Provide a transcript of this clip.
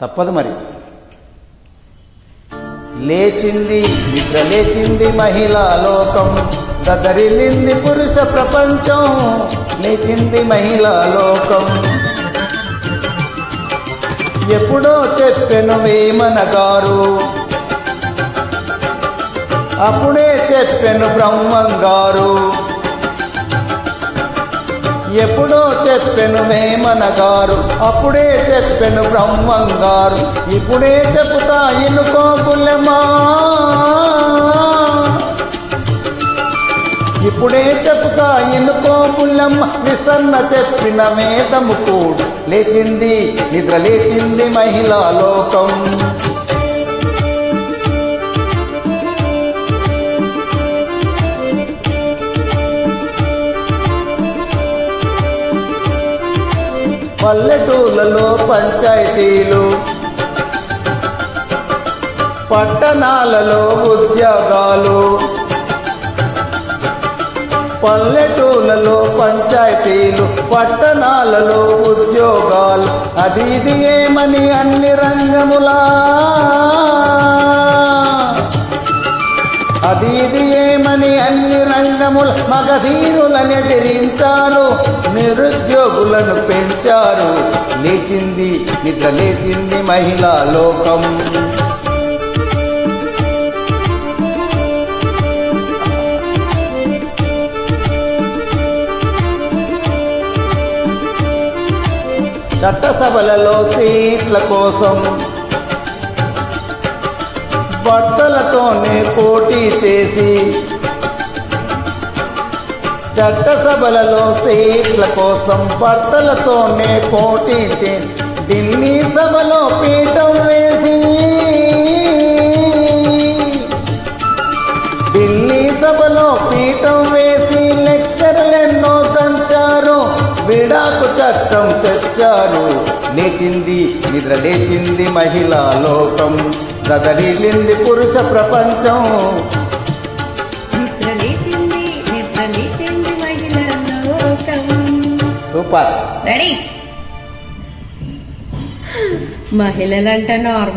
తప్పదు మరి. లేచింది నిద్ర లేచింది మహిళా లోకం. కదరిల్లింది పురుష ప్రపంచం. లేచింది మహిళా లోకం. ఎప్పుడో చెప్పెను వేమన గారు అప్పుడే చెప్పెను బ్రహ్మం గారు ఎప్పుడో చెప్పెను మేమనగారు అప్పుడే చెప్పెను బ్రహ్మం గారు ఇప్పుడే చెప్పుతా ఇనుకో పుల్లెమా ఇప్పుడే చెప్పుతా ఇనుకో పుల్లెమ్మ విసన్న చెప్పిన మేతము కూడు. లేచింది నిద్ర లేచింది మహిళా లోకం. పల్లెటూళ్ళలో పంచాయతీలు పట్టణాలలో ఉద్యోగాలు పల్లెటూళ్ళలో పంచాయతీలు పట్టణాలలో ఉద్యోగాలు. అది ఇది ఏమని అన్ని రంగములా? అది ఇది ఏమని అన్ని రంగముల మగధీరులను ఎదిరించారు నిరుద్యోగులను పెంచారు. లేచింది నిద్ర లేచింది మహిళా లోకం. చట్టసభలలో సీట్ల కోసం బట్టలతోనే పోటీ చేసి చట్టసభలలో సీట్ల కోసం బట్టలతోనే పోటీ చేసి ఢిల్లీ సభలో పీట చట్టం తెచ్చారు. లేచింది నిద్ర లేచింది మహిళా లోకం. కదలిల్లింది పురుష ప్రపంచం. నిద్ర లేచింది నిద్ర లేచింది మహిళ లోకం. సూపర్. రెడీ. మహిళలంటే నార్మల్.